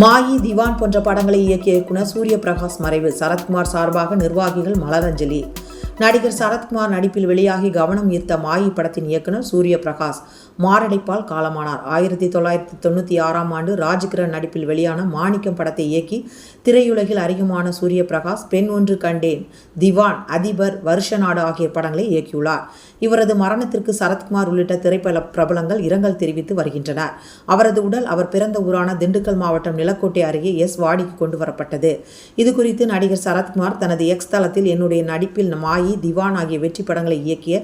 மாயி திவான் போன்ற படங்களை இயக்கிய இயக்குனர் சூரிய பிரகாஷ் மறைவு. சரத்குமார் சார்பாக நிர்வாகிகள் மலரஞ்சலி. நடிகர் சரத்குமார் நடிப்பில் வெளியாகி கவனம் ஈர்த்த மாயி படத்தின் இயக்குனர் சூரிய பிரகாஷ் மாரடைப்பால் காலமானார். ஆயிரத்தி தொள்ளாயிரத்தி தொண்ணூற்றி ஆறாம் ஆண்டு ராஜ்கிரண் நடிப்பில் வெளியான மாணிக்கம் படத்தை இயக்கி திரையுலகில் அறிமுகமான சூரிய பிரகாஷ் பெண் ஒன்று கண்டேன் திவான் அதிபர் வருஷ நாடு ஆகிய படங்களை இயக்கியுள்ளார். இவரது மரணத்திற்கு சரத்குமார் உள்ளிட்ட திரைப்பட பிரபலங்கள் இரங்கல் தெரிவித்து வருகின்றனர். அவரது உடல் அவர் பிறந்த ஊரான திண்டுக்கல் மாவட்டம் நிலக்கோட்டை அருகே எஸ் வாடிக்கு கொண்டு வரப்பட்டது. இதுகுறித்து நடிகர் சரத்குமார் தனது எக்ஸ் தளத்தில் என்னுடைய நடிப்பில் நம்ம மாயி திவான் ஆகிய வெற்றி படங்களை இயக்கிய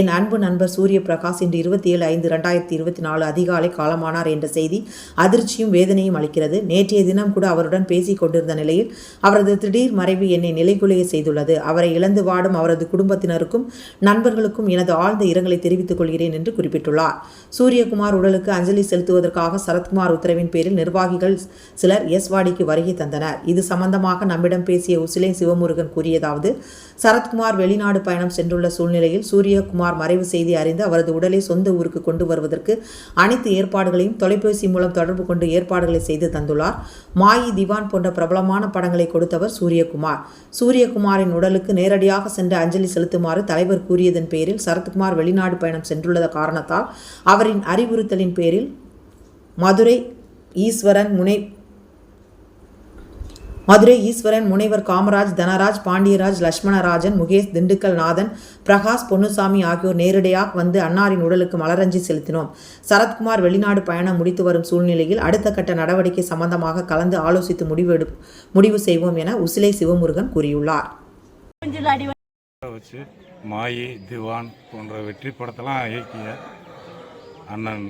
என் அன்பு நண்பர் சூரிய பிரகாஷ் இன்று இருபத்தி ஏழு ஐந்து ரெண்டாயிரத்தி இருபத்தி நாலு அதிகாலை காலமானார் என்ற செய்தி அதிர்ச்சியும் வேதனையும் அளிக்கிறது. நேற்றைய தினம் கூட அவருடன் பேசிக் கொண்டிருந்த நிலையில் அவரது திடீர் மறைவு என்னை நிலைகுலைய செய்துள்ளது. அவரை இழந்து வாடும் அவரது குடும்பத்தினருக்கும் நண்பர்களுக்கும் எனது ஆழ்ந்த இரங்கலை தெரிவித்துக் கொள்கிறேன் என்று குறிப்பிட்டுள்ளார். சூரியகுமார் உடலுக்கு அஞ்சலி செலுத்துவதற்காக சரத்குமார் உத்தரவின் பேரில் நிர்வாகிகள் சிலர் எஸ் வாடிக்கு வருகை தந்தனர். இது சம்பந்தமாக நம்மிடம் பேசிய உசிலை சிவமுருகன் கூறியதாவது சரத்குமார் வெளிநாடு பயணம் சென்றுள்ள சூழ்நிலையில் சூரியகுமார் மறைவு செய்தி அறிந்து அவரது உடலை சொந்த ஊருக்கு கொண்டு வருவதற்கு அனைத்து ஏற்பாடுகளையும் தொலைபேசி மூலம் தொடர்பு கொண்டு ஏற்பாடுகளை செய்து தந்துள்ளார். மாயி திவான் போன்ற பிரபலமான படங்களை கொடுத்தவர் சூரியகுமார். சூரியகுமாரின் உடலுக்கு நேரடியாக சென்று அஞ்சலி செலுத்துமாறு தலைவர் கூறியதன் பேரில் சரத்குமார் வெளிநாடு பயணம் சென்றுள்ளத காரணத்தால் அவரின் அறிவுறுத்தலின் பேரில் மதுரை ஈஸ்வரன் முனை மதுரை ஈஸ்வரன் முனைவர் காமராஜ் தனராஜ் பாண்டியராஜ் லட்சுமணராஜன் முகேஷ் திண்டுக்கல் நாதன் பிரகாஷ் பொன்னுசாமி ஆகியோர் நேரடியாக வந்து அன்னாரின் உடலுக்கு மலரஞ்சி செலுத்தினோம். சரத்குமார் வெளிநாடு பயணம் முடித்து வரும் சூழ்நிலையில் அடுத்த கட்ட நடவடிக்கை சம்பந்தமாக கலந்து ஆலோசித்து முடிவு எடு முடிவு செய்வோம் என உசிலை சிவமுருகன் கூறியுள்ளார். மாயி திவான் போன்ற வெற்றி படத்தெல்லாம் இயக்கிய அண்ணன்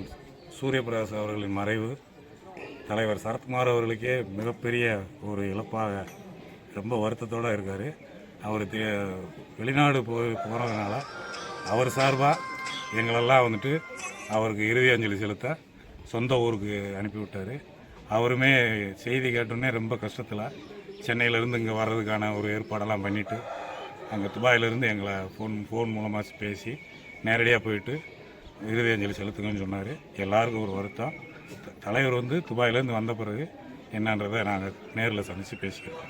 சூரியபிரகாஷ் அவர்களின் மறைவு. தலைவர் சரத்குமார் அவர்களுக்கே மிகப்பெரிய ஒரு இழப்பாக ரொம்ப வருத்தத்தோடு இருக்கார். அவர் வெளிநாடு போய் போனதுனால அவர் சார்பாக எங்களெல்லாம் வந்துட்டு அவருக்கு இறுதி அஞ்சலி செலுத்த சொந்த ஊருக்கு அனுப்பிவிட்டார். அவருமே செய்தி கேட்டோன்னே ரொம்ப கஷ்டத்தில் சென்னையிலேருந்து இங்கே வர்றதுக்கான ஒரு ஏற்பாடெல்லாம் பண்ணிவிட்டு அங்கே துபாயிலேருந்து எங்களை ஃபோன் ஃபோன் மூலமாக பேசி நேரடியாக போயிட்டு இறுதி அஞ்சலி செலுத்துங்கன்னு சொன்னார். எல்லாருக்கும் ஒரு வருத்தம். தலைவர் வந்து துபாயிலேருந்து வந்த பிறகு என்னன்றதை நாங்கள் நேரில் சந்தித்து பேசிக்கிறோம்